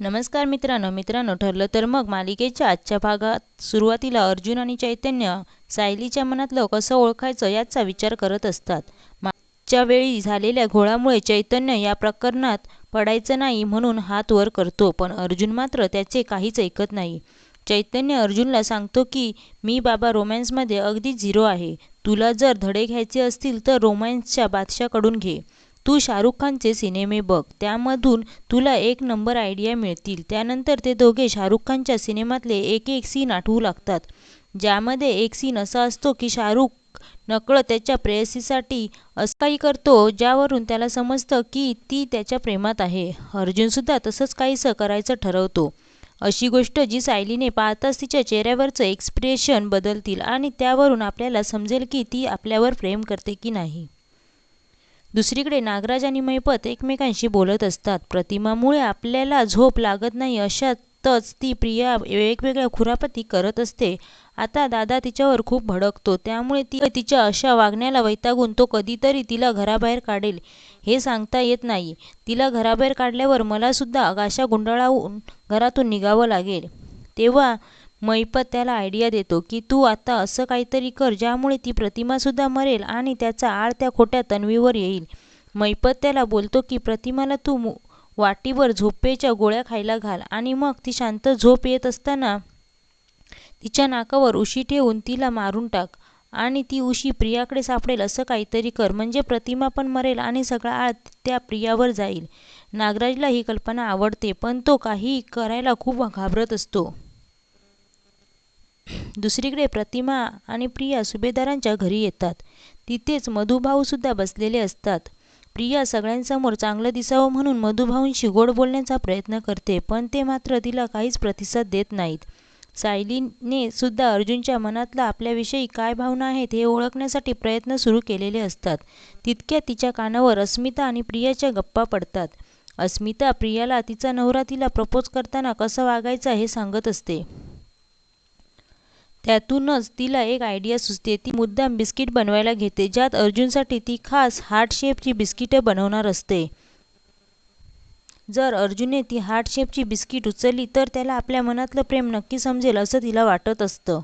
नमस्कार मित्रांनो मित्रांनो ठरलं तर मग मालिकेच्या आजच्या भागात सुरुवातीला अर्जुन आणि चैतन्य सायलीच्या मनातलं कसं ओळखायचं याचा विचार करत असतात. मागच्या वेळी झालेल्या घोळामुळे चैतन्य या प्रकरणात पडायचं नाही म्हणून हात वर करतो पण अर्जुन मात्र त्याचे काहीच ऐकत नाही. चैतन्य अर्जुनला सांगतो की मी बाबा रोमॅन्समध्ये अगदी झिरो आहे. तुला जर धडे घ्यायचे असतील तर रोमॅन्सच्या बादशाकडून घे. तू शाहरुख खानचे सिनेमे बघ त्यामधून तुला एक नंबर आयडिया मिळतील. त्यानंतर ते दोघे शाहरुख खानच्या सिनेमातले एक एक सीन आठवू लागतात. ज्यामध्ये एक सीन असा असतो की शाहरुख नकळत त्याच्या प्रेयसीसाठी असं काही करतो ज्यावरून त्याला समजतं की ती त्याच्या प्रेमात आहे. अर्जुनसुद्धा तसंच काहीसं करायचं ठरवतो. अशी गोष्ट जी सायलीने पाहताच तिच्या चेहऱ्यावरचं एक्सप्रेशन बदलतील आणि त्यावरून आपल्याला समजेल की ती आपल्यावर प्रेम करते की नाही. दुसरीकडे नागराज आणि मैपत एकमेकांशी बोलत असतात. प्रतिमामुळे आपल्याला झोप लागत नाही अशातच ती प्रिया वेगवेगळ्या खुरापती करत असते. आता दादा तिच्यावर खूप भडकतो. त्यामुळे ती तिच्या अशा वागण्याला वैतागून तो कधीतरी तिला घराबाहेर काढेल. हे सांगता येत नाही. तिला घराबाहेर काढल्यावर मला सुद्धा आगाशा गुंडाळावून घरातून निघावं लागेल. तेव्हा मैपत त्याला आयडिया देतो की तू आता असं काहीतरी कर ज्यामुळे ती प्रतिमासुद्धा मरेल आणि त्याचा आळ त्या खोट्या तन्वीवर येईल. मैपत त्याला बोलतो की प्रतिमाला तू वाटीवर झोपेच्या गोळ्या खायला घाल आणि मग ती शांत झोप येत असताना तिच्या नाकावर उशी ठेवून तिला मारून टाक आणि ती उशी प्रियाकडे सापडेल असं काहीतरी कर म्हणजे प्रतिमा पण मरेल आणि सगळा आळ त्या प्रियावर जाईल. नागराजला ही कल्पना आवडते पण तो काही करायला खूप घाबरत असतो. दुसरीकडे प्रतिमा आणि प्रिया सुभेदारांच्या घरी येतात. तिथेच मधुभाऊसुद्धा बसलेले असतात. प्रिया सगळ्यांसमोर चांगलं दिसावं म्हणून मधुभाऊंशी गोड बोलण्याचा प्रयत्न करते पण ते मात्र तिला काहीच प्रतिसाद देत नाहीत. सायलीने सुद्धा अर्जुनच्या मनातला आपल्याविषयी काय भावना आहेत हे ओळखण्यासाठी प्रयत्न सुरू केलेले असतात. तितक्या तिच्या कानावर अस्मिता आणि प्रियाच्या गप्पा पडतात. अस्मिता प्रियाला तिचा नवरा तिला प्रपोज करताना कसं वागायचं हे सांगत असते. त्यातूनच तिला एक आयडिया सुचते. ती मुद्दाम बिस्किट बनवायला घेते. ज्यात अर्जुनसाठी ती खास हार्ट शेपची बिस्किटं बनवणार असते. जर अर्जुनने ती हार्ट शेपची बिस्किट उचलली तर त्याला आपल्या मनातलं प्रेम नक्की समजेल असं तिला वाटत असतं.